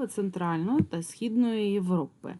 держави Центральної та Східної Європи.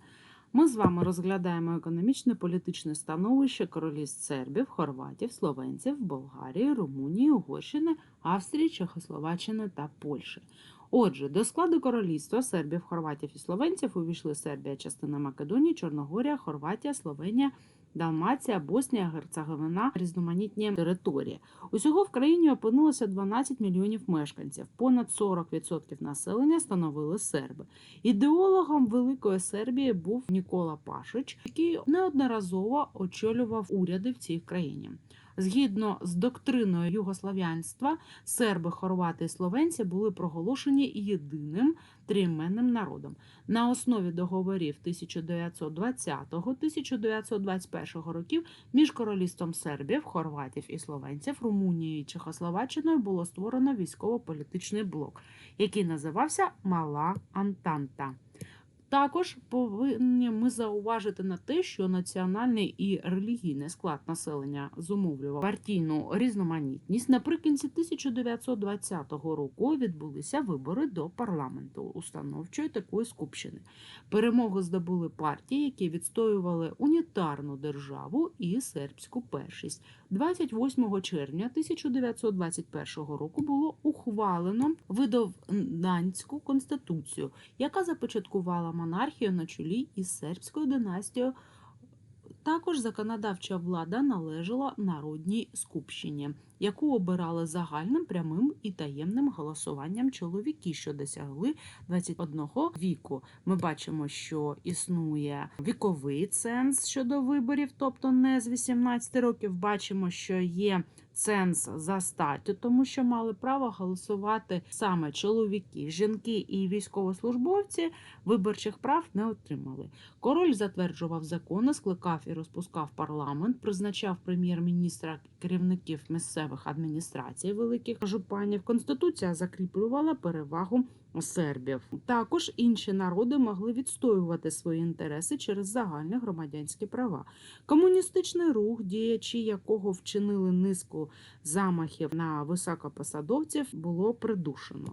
Ми з вами розглядаємо економічне політичне становище королівств сербів, хорватів, словенців, Болгарії, Румунії, Угорщини, Австрії, Чехословаччини та Польщі. Отже, до складу королівства сербів, хорватів і словенців увійшли Сербія, частина Македонії, Чорногорія, Хорватія, Словенія, Далмація, Боснія, Герцеговина, різноманітні території. Усього в країні опинилося 12 мільйонів мешканців. Понад 40% населення становили серби. Ідеологом Великої Сербії був Нікола Пашич, який неодноразово очолював уряди в цій країні. Згідно з доктриною югослав'янства, серби, хорвати і словенці були проголошені єдиним трійменним народом. На основі договорів 1920-1921 років між королівством сербів, хорватів і словенців, Румунією і Чехословаччиною було створено військово-політичний блок, який називався Мала Антанта. Також повинні ми зауважити на те, що національний і релігійний склад населення зумовлював партійну різноманітність. Наприкінці 1920 року відбулися вибори до парламенту установчої такої скупщини. Перемогу здобули партії, які відстоювали унітарну державу і сербську першість. 28 червня 1921 року було ухвалено видовданську конституцію, яка започаткувала монархію на чолі із сербською династією. Також законодавча влада належала народній скупщині, яку обирали загальним прямим і таємним голосуванням чоловіки, що досягли 21 віку. Ми бачимо, що існує віковий ценз щодо виборів, тобто не з 18 років. Бачимо, що є ценз за статтю, тому що мали право голосувати саме чоловіки, жінки і військовослужбовці виборчих прав не отримали. Король затверджував закони, скликав і розпускав парламент, призначав прем'єр-міністра керівників місцевих адміністрацій великих жупанів. Конституція закріплювала перевагу сербів. Також інші народи могли відстоювати свої інтереси через загальні громадянські права. Комуністичний рух, діячі якого вчинили низку замахів на високопосадовців, було придушено.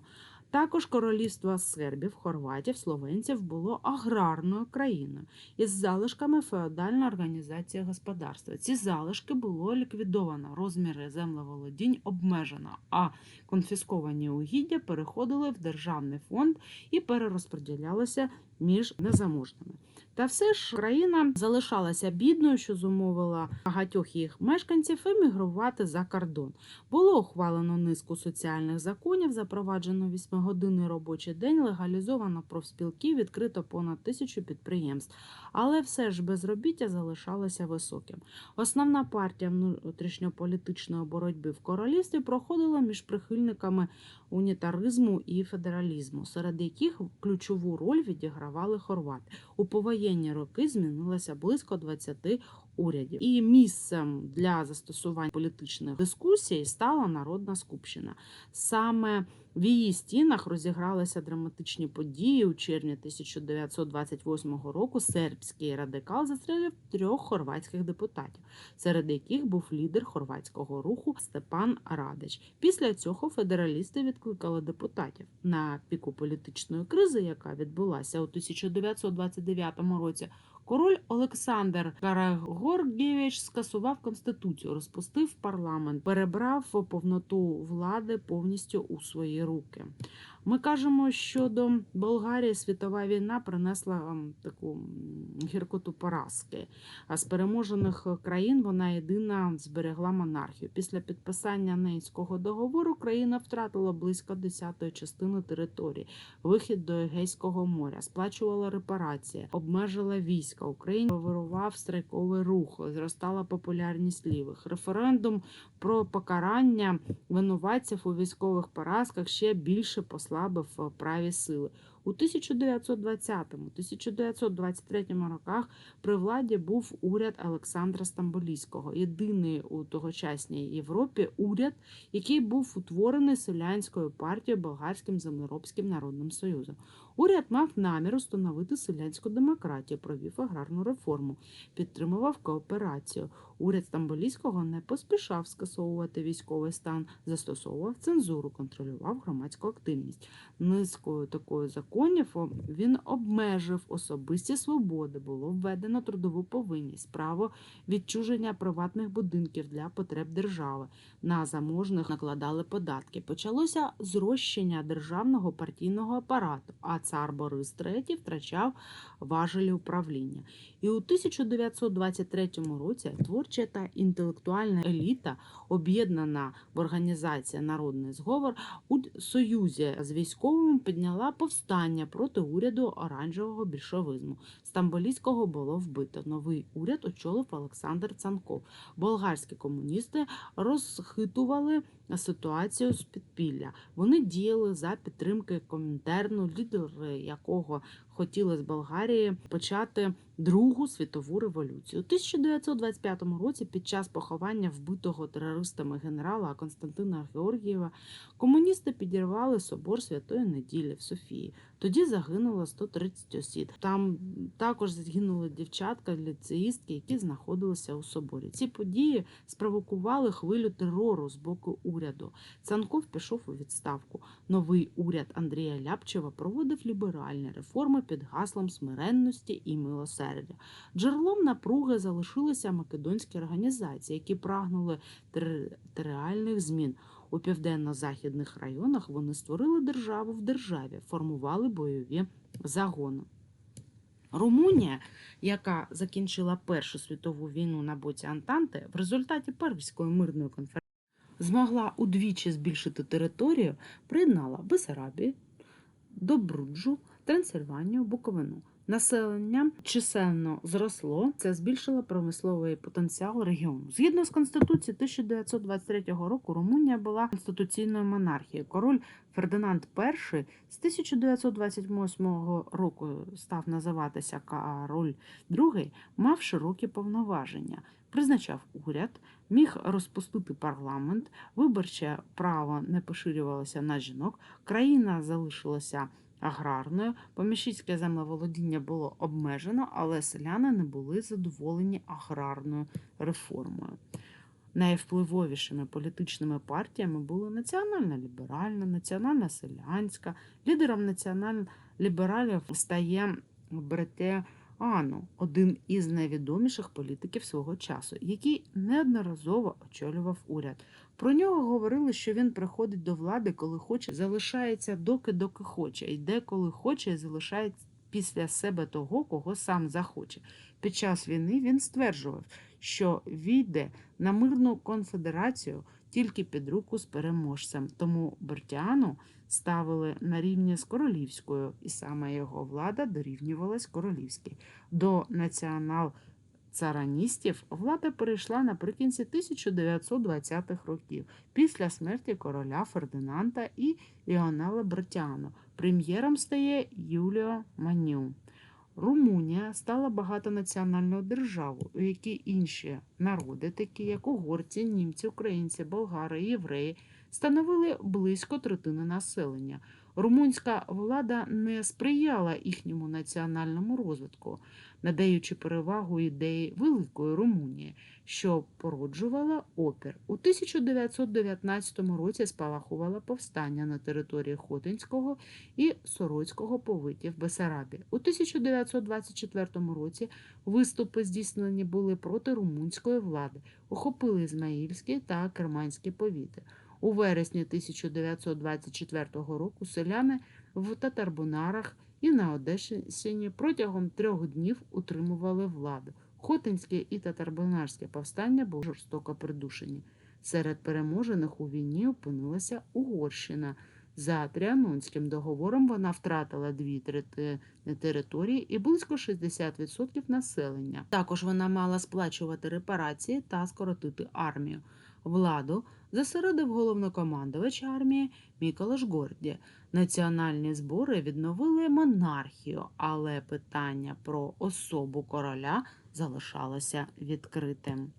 Також королівство сербів, хорватів, словенців було аграрною країною із залишками феодальної організації господарства. Ці залишки було ліквідовано, розміри землеволодінь обмежено, а конфісковані угіддя переходили в державний фонд і перерозподілялися між незаможними. Та все ж країна залишалася бідною, що зумовила багатьох їх мешканців емігрувати за кордон. Було ухвалено низку соціальних законів, запроваджено 8-годинний робочий день, легалізовано профспілки, відкрито понад тисячу підприємств. Але все ж безробіття залишалося високим. Основна партія внутрішньополітичної боротьби в королівстві проходила між прихильниками унітаризму і федералізму, серед яких ключову роль відігравали хорвати. У повоєнні роки змінилося близько 20 урядів. І місцем для застосування політичних дискусій стала народна скупщина. Саме в її стінах розігралися драматичні події у червні 1928 року. Сербський радикал застрелив трьох хорватських депутатів, серед яких був лідер хорватського руху Степан Радич. Після цього федералісти відкликали депутатів на піку політичної кризи, яка відбулася у 1929 році. Король Олександр Карагоргєвич скасував конституцію, розпустив парламент, перебрав повноту влади повністю у свої руки. Ми кажемо, що до Болгарії світова війна принесла таку гіркоту поразки. А з переможених країн вона єдина зберегла монархію. Після підписання Нейського договору країна втратила близько десятої частини території, вихід до Егейського моря, сплачувала репарації, обмежила війська. Україні вирував страйковий рух, зростала популярність лівих. Референдум про покарання винуватців у військових поразках ще більше послабив праві сили. У 1920-1923 роках при владі був уряд Олександра Стамбулійського, єдиний у тогочасній Європі уряд, який був утворений селянською партією Болгарським землеробським народним союзом. Уряд мав намір установити селянську демократію, провів аграрну реформу, підтримував кооперацію. Уряд Стамбулійського не поспішав скасовувати військовий стан, застосовував цензуру, контролював громадську активність. Низкою такою законів він обмежив особисті свободи, було введено трудову повинність, право відчуження приватних будинків для потреб держави. На заможних накладали податки. Почалося зрощення державного партійного апарату, а цар Борис III втрачав важелі управління. І у 1923 році творча та інтелектуальна еліта, об'єднана в організації Народний зговор, у союзі з військовими підняла повстання проти уряду оранжевого більшовизму. Стамбулійського було вбито. Новий уряд очолив Олександр Цанков. Болгарські комуністи розхитували ситуацію з підпілля. Вони діяли за підтримки Комінтерну, лідери якого хотіли з Болгарії почати Другу світову революцію. У 1925 році, під час поховання вбитого терористами генерала Константина Георгієва, комуністи підірвали собор Святої Неділі в Софії. Тоді загинуло 130 осіб. Там також загинули дівчатка, ліцеїстки, які знаходилися у соборі. Ці події спровокували хвилю терору з боку уряду. Цанков пішов у відставку. Новий уряд Андрія Ляпчева проводив ліберальні реформи під гаслом смиренності і милосердя. Джерелом напруги залишилися македонські організації, які прагнули територіальних змін. У південно-західних районах вони створили державу в державі, формували бойові загони. Румунія, яка закінчила Першу світову війну на боці Антанти, в результаті Паризької мирної конференції змогла удвічі збільшити територію, приєднала Бесарабію, Добруджу, Трансильванію, Буковину. Населення чисельно зросло, це збільшило промисловий потенціал регіону. Згідно з Конституцією 1923 року, Румунія була конституційною монархією. Король Фердинанд І з 1928 року став називатися Король II, мав широкі повноваження, призначав уряд, міг розпустити парламент, виборче право не поширювалося на жінок, країна залишилася аграрною, поміщицьке землеволодіння було обмежено, але селяни не були задоволені аграрною реформою. Найвпливовішими політичними партіями були національна ліберальна, національна селянська. Лідером національно-лібералів стає Брете Ану, один із найвідоміших політиків свого часу, який неодноразово очолював уряд. Про нього говорили, що він приходить до влади, коли хоче, залишається доки доки хоче, йде коли хоче, і залишає після себе того, кого сам захоче. Під час війни він стверджував, що війде на мирну конфедерацію тільки під руку з переможцем. Тому Бертіану ставили на рівні з королівською, і саме його влада дорівнювалась королівській. До націонал цараністів влада перейшла наприкінці 1920-х років після смерті короля Фердинанда і Іонела Бертіану. Прем'єром стає Юліо Маню. Румунія стала багатонаціональною державою, у якій інші народи, такі як угорці, німці, українці, болгари, євреї, становили близько третини населення. Румунська влада не сприяла їхньому національному розвитку, надаючи перевагу ідеї Великої Румунії, що породжувала опір. У 1919 році спалахувало повстання на території Хотинського і Сороцького повитів Бесарабі. У 1924 році виступи здійснені були проти румунської влади, охопили Ізмаїльські та Керманські повіти. У вересні 1924 року селяни в Татарбунарах і на Одещині протягом трьох днів утримували владу. Хотинське і татарбунарське повстання були жорстоко придушені. Серед переможених у війні опинилася Угорщина. За Тріанонським договором вона втратила дві третини території і близько 60% населення. Також вона мала сплачувати репарації та скоротити армію. Владу засередив головнокомандувач армії Міколаш Горді. Національні збори відновили монархію, але питання про особу короля залишалося відкритим.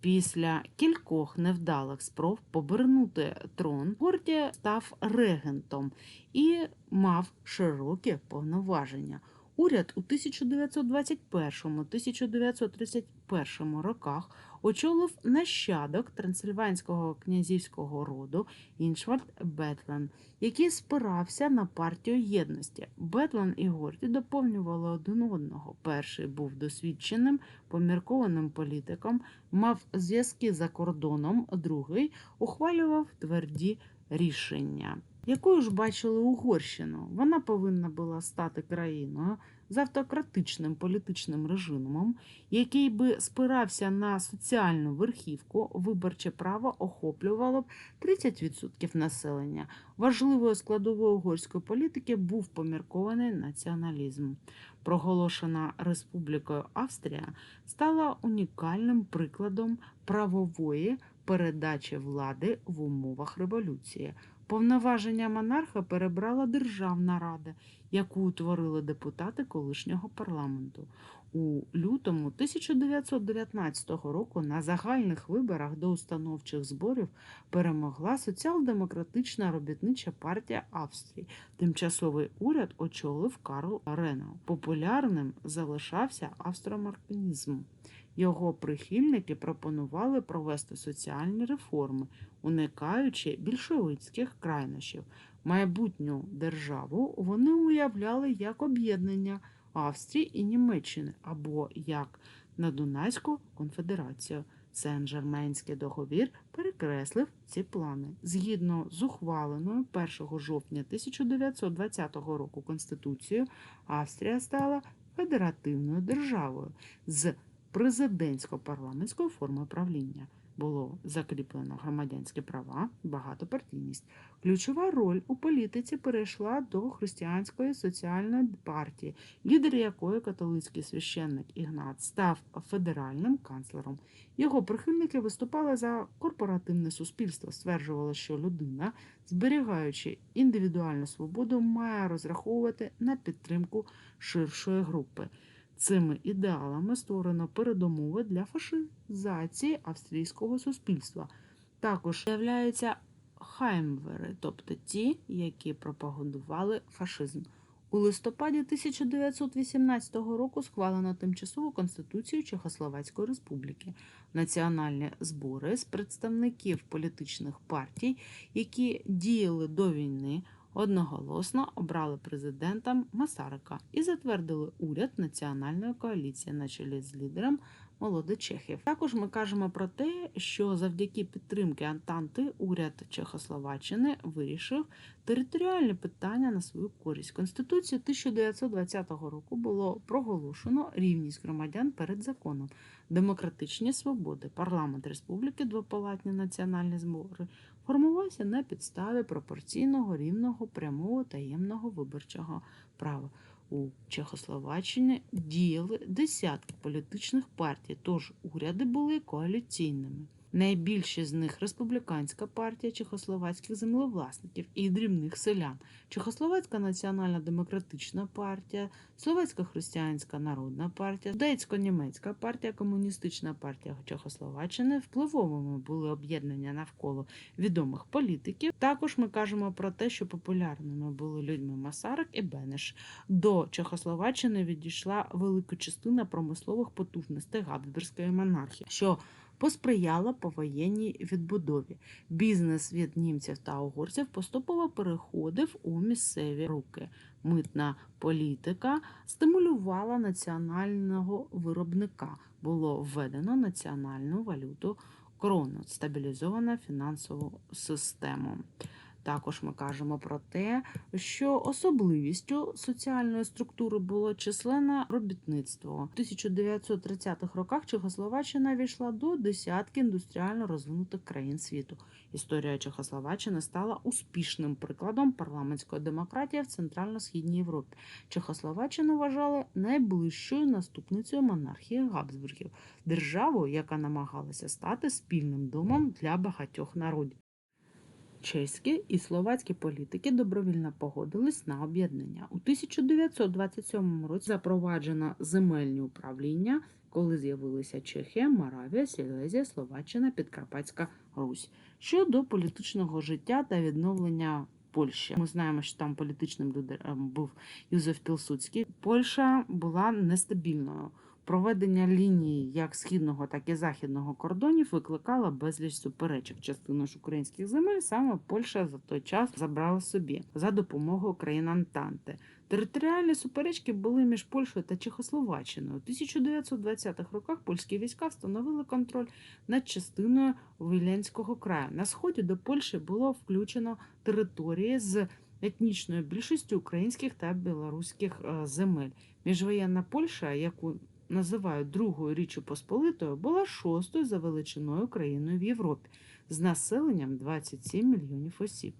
Після кількох невдалих спроб побернути трон Гордія став регентом і мав широкі повноваження. Уряд у 1921-1931 роках очолив нащадок трансильванського князівського роду Іншвард Бетлен, який спирався на партію єдності. Бетлен і Горді доповнювали один одного. Перший був досвідченим, поміркованим політиком, мав зв'язки за кордоном, другий ухвалював тверді рішення. Якою ж бачили Угорщину? Вона повинна була стати країною з автократичним політичним режимом, який би спирався на соціальну верхівку, виборче право охоплювало б 30% населення. Важливою складовою угорської політики був поміркований націоналізм. Проголошена Республікою Австрія стала унікальним прикладом правової передачі влади в умовах революції. Повноваження монарха перебрала Державна рада, яку утворили депутати колишнього парламенту. У лютому 1919 року на загальних виборах до установчих зборів перемогла соціал-демократична робітнича партія Австрії. Тимчасовий уряд очолив Карл Ренау. Популярним залишався австромарканізм. Його прихильники пропонували провести соціальні реформи, уникаючи більшовицьких крайнощів. Майбутню державу вони уявляли як об'єднання Австрії і Німеччини або як Надунайську конфедерацію. Сен-Жерменський договір перекреслив ці плани. Згідно з ухваленою 1 жовтня 1920 року Конституцією, Австрія стала федеративною державою з президентсько-парламентською формою правління. Було закріплено громадянські права, багатопартійність. Ключова роль у політиці перейшла до християнської соціальної партії, лідер якої католицький священник Ігнат став федеральним канцлером. Його прихильники виступали за корпоративне суспільство, стверджували, що людина, зберігаючи індивідуальну свободу, має розраховувати на підтримку ширшої групи. Цими ідеалами створено передумови для фашизації австрійського суспільства. Також з'являються хаймвери, тобто ті, які пропагандували фашизм. У листопаді 1918 року схвалено тимчасову конституцію Чехословацької Республіки, національні збори з представників політичних партій, які діяли до війни одноголосно обрали президентом Масарика і затвердили уряд національної коаліції на чолі з лідером молодочехів. Також ми кажемо про те, що завдяки підтримки Антанти уряд Чехословаччини вирішив територіальні питання на свою користь. Конституцією 1920 року було проголошено рівність громадян перед законом, демократичні свободи, парламент республіки, двопалатні національні збори формувався на підставі пропорційного рівного прямого таємного виборчого права. У Чехословаччині діяли десятки політичних партій, тож уряди були коаліційними. Найбільші з них республіканська партія чехословацьких землевласників і дрібних селян, Чехословацька національна демократична партія, Словацька християнська народна партія, Судецько-німецька партія, комуністична партія Чехословаччини впливовими були об'єднання навколо відомих політиків. Також ми кажемо про те, що популярними були людьми Масарик і Бенеш. До Чехословаччини відійшла велика частина промислових потужностей Габсбурзької монархії. що посприяла повоєнній відбудові. Бізнес від німців та угорців поступово переходив у місцеві руки. Митна політика стимулювала національного виробника. Було введено національну валюту крону, стабілізована фінансову систему. Також ми кажемо про те, що особливістю соціальної структури було численне робітництво. У 1930-х роках Чехословаччина війшла до десятки індустріально розвинутих країн світу. Історія Чехословаччини стала успішним прикладом парламентської демократії в Центрально-східній Європі. Чехословаччину вважали найближчою наступницею монархії Габсбургів, державою, яка намагалася стати спільним домом для багатьох народів. Чеські і словацькі політики добровільно погодились на об'єднання. У 1927 році запроваджено земельні управління, коли з'явилися Чехія, Моравія, Сілезія, Словаччина, Підкарпатська Русь. Щодо політичного життя та відновлення Польщі, ми знаємо, що там політичним лідером був Юзеф Пілсудський. Польща була нестабільною. Проведення лінії як східного, так і західного кордонів викликало безліч суперечок. Частину ж українських земель саме Польща за той час забрала собі за допомогою країн Антанти. Територіальні суперечки були між Польщею та Чехословаччиною. У 1920-х роках польські війська встановили контроль над частиною Віленського краю. На сході до Польщі було включено території з етнічною більшістю українських та білоруських е, земель. Міжвоєнна Польща, яку називають Другою Річчю Посполитою, була шостою за величиною країною в Європі з населенням 27 мільйонів осіб.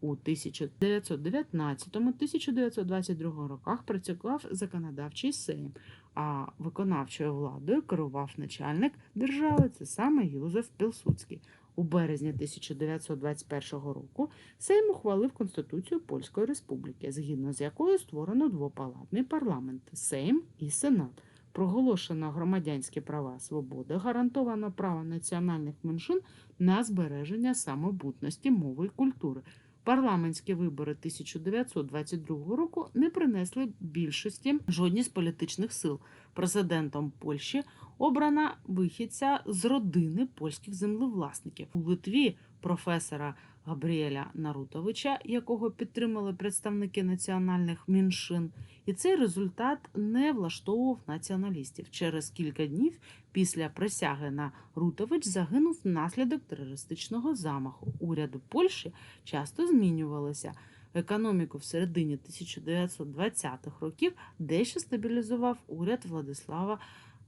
У 1919-1922 роках працював законодавчий сейм, а виконавчою владою керував начальник держави, це саме Юзеф Пілсудський. У березні 1921 року Сейм ухвалив Конституцію Польської Республіки, згідно з якою створено двопалатний парламент Сейм і Сенат. Проголошено громадянські права свободи, гарантовано право національних меншин на збереження самобутності мови і культури. Парламентські вибори 1922 року не принесли більшості жодній з політичних сил. Президентом Польщі обрана вихідця з родини польських землевласників у Литві професора Габріеля Нарутовича, якого підтримали представники національних меншин. І цей результат не влаштовував націоналістів. Через кілька днів після присяги на Рутович загинув внаслідок терористичного замаху. Уряди Польщі часто змінювалися. Економіку в середині 1920-х років дещо стабілізував уряд Владислава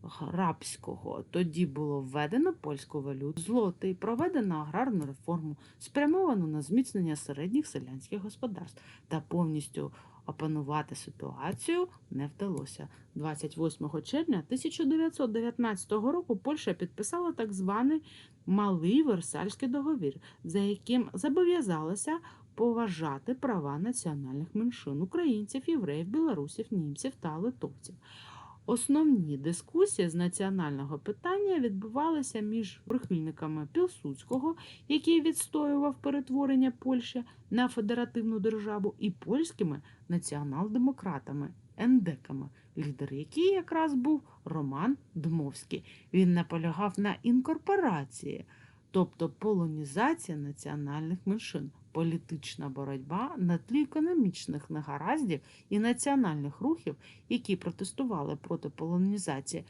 Грабського. Тоді було введено польську валюту злотий, проведено аграрну реформу, спрямовану на зміцнення середніх селянських господарств та повністю опанувати ситуацію не вдалося. 28 червня 1919 року Польща підписала так званий Малий Версальський договір, за яким зобов'язалася поважати права національних меншин українців, євреїв, білорусів, німців та литовців. Основні дискусії з національного питання відбувалися між прихильниками Пілсудського, який відстоював перетворення Польщі на федеративну державу, і польськими націонал-демократами, ендеками, лідер який якраз був Роман Дмовський. Він наполягав на інкорпорації, тобто полонізація національних меншин, політична боротьба на тлі економічних негараздів і національних рухів, які протестували проти полонізації,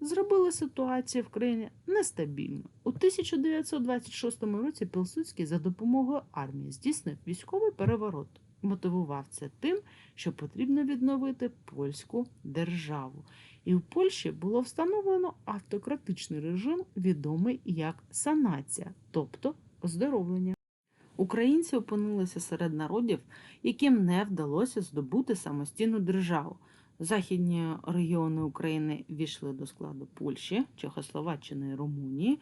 зробили ситуацію в країні нестабільною. У 1926 році Пілсудський за допомогою армії здійснив військовий переворот. Мотивував це тим, що потрібно відновити польську державу. І в Польщі було встановлено автократичний режим, відомий як санація, тобто оздоровлення. Українці опинилися серед народів, яким не вдалося здобути самостійну державу. Західні регіони України війшли до складу Польщі, Чехословаччини і Румунії,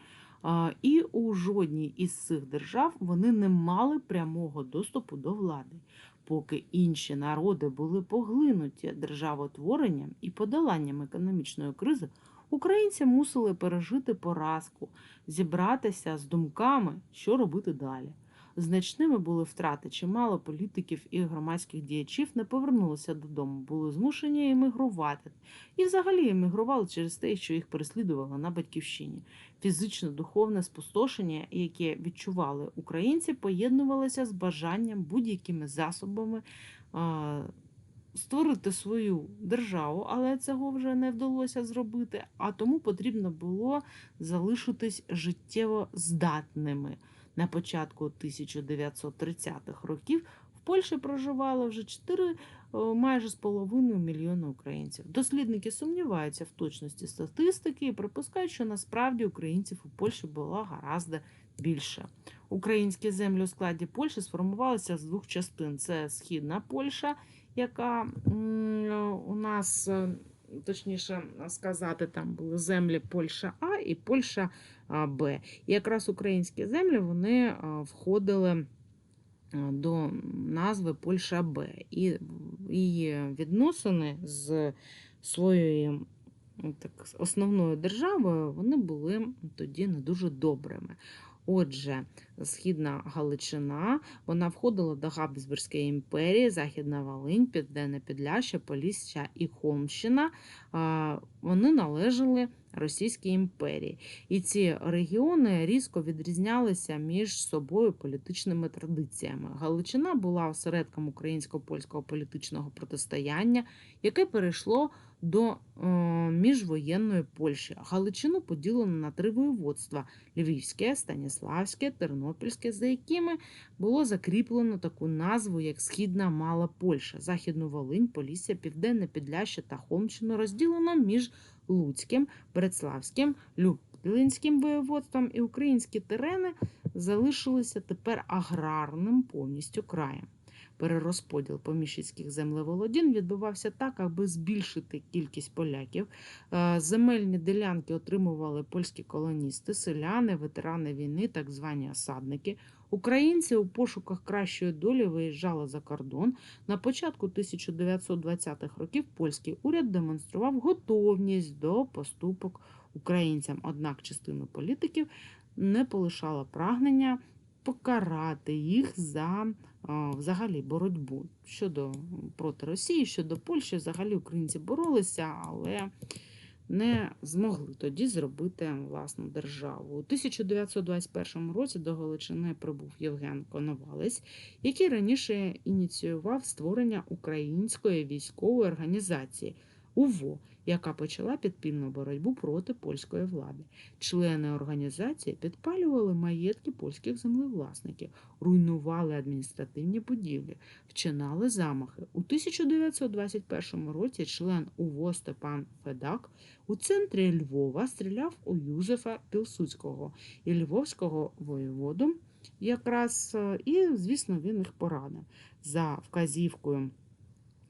і у жодній із цих держав вони не мали прямого доступу до влади, поки інші народи були поглинуті державотворенням і подоланням економічної кризи. Українці мусили пережити поразку, зібратися з думками, що робити далі. Значними були втрати. Чимало політиків і громадських діячів не повернулися додому, були змушені емігрувати. І взагалі емігрували через те, що їх переслідували на батьківщині. Фізичне, духовне спустошення, яке відчували українці, поєднувалося з бажанням будь-якими засобами. Створити свою державу, але цього вже не вдалося зробити. А тому потрібно було залишитись життєво здатними. На початку 1930-х років в Польщі проживало вже 4 майже з половиною мільйона українців. Дослідники сумніваються в точності статистики і припускають, що насправді українців у Польщі було гаразд більше. Українські землі у складі Польщі сформувалися з двох частин: це східна Польща, яка у нас. Точніше сказати, там були землі Польща А і Польща Б. І якраз українські землі вони входили до назви Польща Б. І її відносини з своєю так, основною державою вони були тоді не дуже добрими. Отже, Східна Галичина вона входила до Габсбурзької імперії, Західна Волинь, Південне Підляща, Полісся і Холмщина. Вони належали Російській імперії. І ці регіони різко відрізнялися між собою політичними традиціями. Галичина була осередком українсько-польського політичного протистояння, яке перейшло до е, міжвоєнної Польщі. Галичину поділено на три воєводства: Львівське, Станіславське, Тернопільське, за якими було закріплено таку назву, як Східна Мала Польща, Західну Волинь, Полісся, Південне Підляща та Холмщину розділено між Луцьким, Брецлавським, Люблінським воєводством і українські терени залишилися тепер аграрним повністю краєм. Перерозподіл поміщицьких землеволодінь відбувався так, аби збільшити кількість поляків. Е, Земельні ділянки отримували польські колоністи, селяни, ветерани війни, так звані осадники. Українці у пошуках кращої долі виїжджали за кордон. На початку 1920-х років польський уряд демонстрував готовність до поступок українцям. Однак частину політиків не полишало прагнення покарати їх за взагалі боротьбу щодо проти Росії, щодо Польщі. Взагалі українці боролися, але не змогли тоді зробити власну державу. У 1921 році до Галичини прибув Євген Коновалець, який раніше ініціював створення української військової організації УВО, яка почала підпільну боротьбу проти польської влади. Члени організації підпалювали маєтки польських землевласників, руйнували адміністративні будівлі, вчинали замахи. У 1921 році член УВО Степан Федак у центрі Львова стріляв у Юзефа Пілсудського і Львовського воєводу. Якраз е, і, звісно, він їх поранив за вказівкою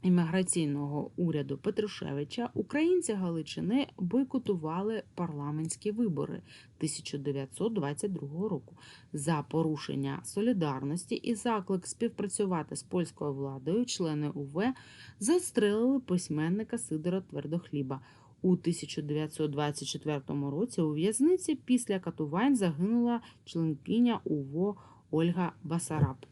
імміграційного уряду Петрушевича українці Галичини бойкотували парламентські вибори 1922 року за порушення солідарності і заклик співпрацювати з польською владою. Члени УВ застрелили письменника Сидора Твердохліба. У 1924 році у в'язниці після катувань загинула членкиня УВО Ольга Басараб.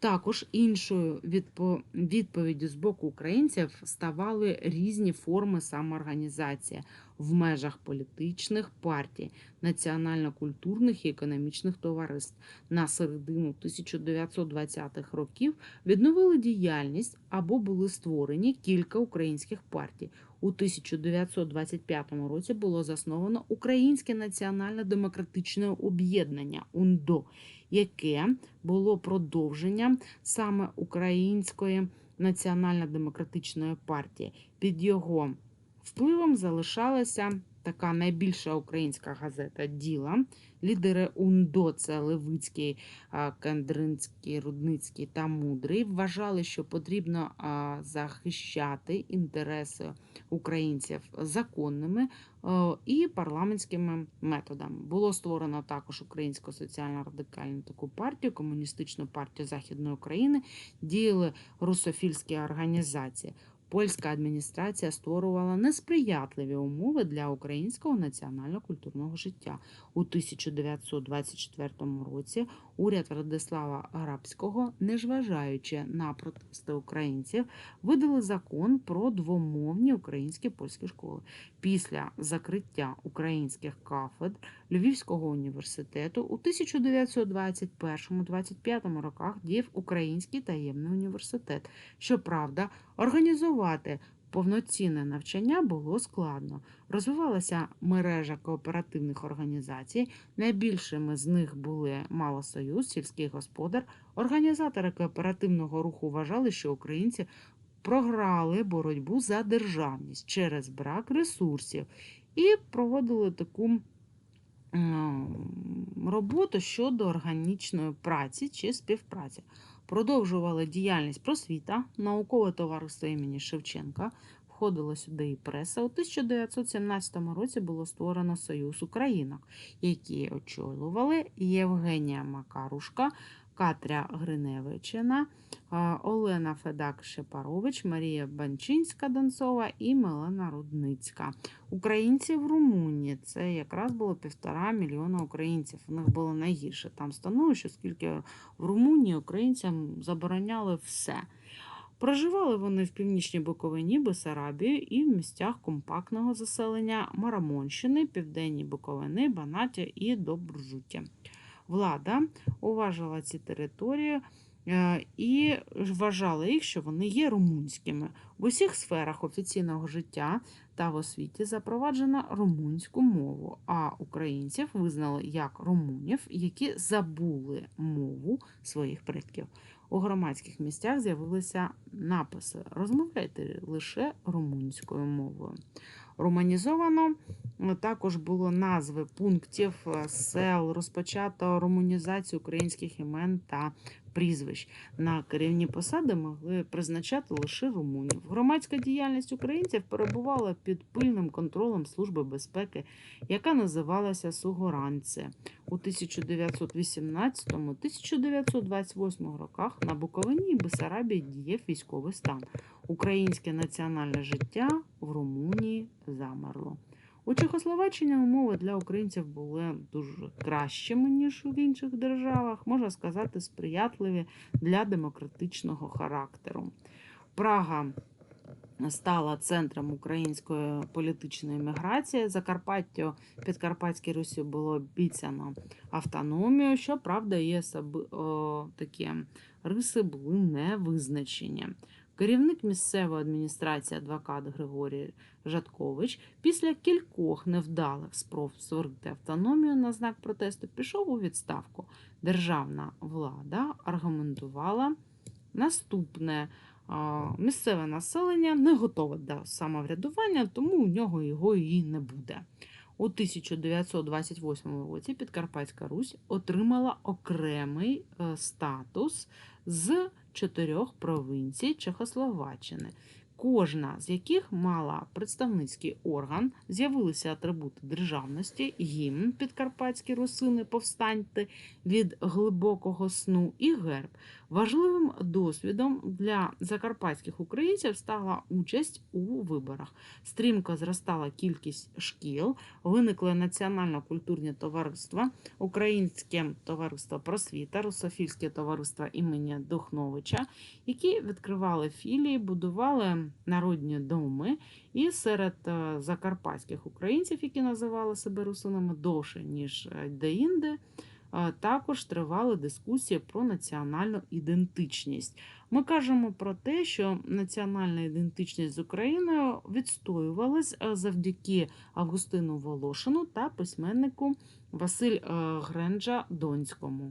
Також іншою відпо- відповіддю з боку українців ставали різні форми самоорганізації в межах політичних партій, національно-культурних і економічних товариств. На середину 1920-х років відновили діяльність або були створені кілька українських партій. У 1925 році було засновано Українське національно-демократичне об'єднання УНДО, яке було продовженням саме Української національно-демократичної партії. Під його впливом залишалася така найбільша українська газета Діла. Лідери УНДО це Левицький, Кендринський, Рудницький та Мудрий вважали, що потрібно захищати інтереси українців законними і парламентськими методами. Було створено також Українську соціально-радикальну таку партію, комуністичну партію Західної України, діяли русофільські організації. Польська адміністрація створювала несприятливі умови для українського національно-культурного життя. У 1924 році уряд Владислава Грабського, незважаючи на протести українців, видали закон про двомовні українські польські школи. Після закриття українських кафедр Львівського університету у 1921-25 роках діяв Український таємний університет. Щоправда, організувати повноцінне навчання було складно. Розвивалася мережа кооперативних організацій. Найбільшими з них були Малосоюз, сільський господар. Організатори кооперативного руху вважали, що українці програли боротьбу за державність через брак ресурсів і проводили таку роботу щодо органічної праці чи співпраці. Продовжували діяльність просвіта, наукове товариство імені Шевченка. Входила сюди і преса. У 1917 році було створено Союз Українок, які очолювали Євгенія Макарушка, Катря Гриневичина, Олена Федак Шепарович, Марія Банчинська Донцова і Мелена Рудницька. Українці в Румунії це якраз було півтора мільйона українців. У них було найгірше там становище, оскільки в Румунії українцям забороняли все. Проживали вони в північній Буковині, Бесарабії і в місцях компактного заселення Марамонщини, Південній Буковини, Банаті і Добржуття. Влада уважила ці території е, і вважала їх, що вони є румунськими. В усіх сферах офіційного життя та в освіті запроваджено румунську мову, а українців визнали як румунів, які забули мову своїх предків. У громадських місцях з'явилися написи розмовляйте лише румунською мовою. Романізовано. Е, також було назви пунктів е, сел, розпочато румунізацію українських імен та прізвищ. На керівні посади могли призначати лише румунів. Громадська діяльність українців перебувала під пильним контролем Служби безпеки, яка називалася Сугоранце. У 1918-1928 роках на Буковині і Бесарабії діяв військовий стан. Українське національне життя в Румунії замерло. У Чехословаччині умови для українців були дуже кращими, ніж в інших державах, можна сказати, сприятливі для демократичного характеру. Прага стала центром української політичної міграції. Закарпаттю Підкарпатській Русі було обіцяно автономію, що правда є саби- о, такі риси були не визначені. Керівник місцевої адміністрації адвокат Григорій Жаткович після кількох невдалих спроб створити автономію на знак протесту пішов у відставку. Державна влада аргументувала наступне. Місцеве населення не готове до самоврядування, тому у нього його і не буде. У 1928 році Підкарпатська Русь отримала окремий е, статус з чотирьох провинцій Чехословаччини, кожна з яких мала представницький орган, з'явилися атрибути державності, гімн Підкарпатські русини, повстаньте від глибокого сну і герб. Важливим досвідом для закарпатських українців стала участь у виборах. Стрімко зростала кількість шкіл, виникли національно-культурні товариства, Українське товариство просвіта, Русофільське товариство імені Духновича, які відкривали філії, будували народні доми. І серед е, закарпатських українців, які називали себе русинами довше, ніж е, деінде, е, також тривали дискусії про національну ідентичність. Ми кажемо про те, що національна ідентичність з Україною відстоювалась завдяки Августину Волошину та письменнику Василь Гренджа Донському.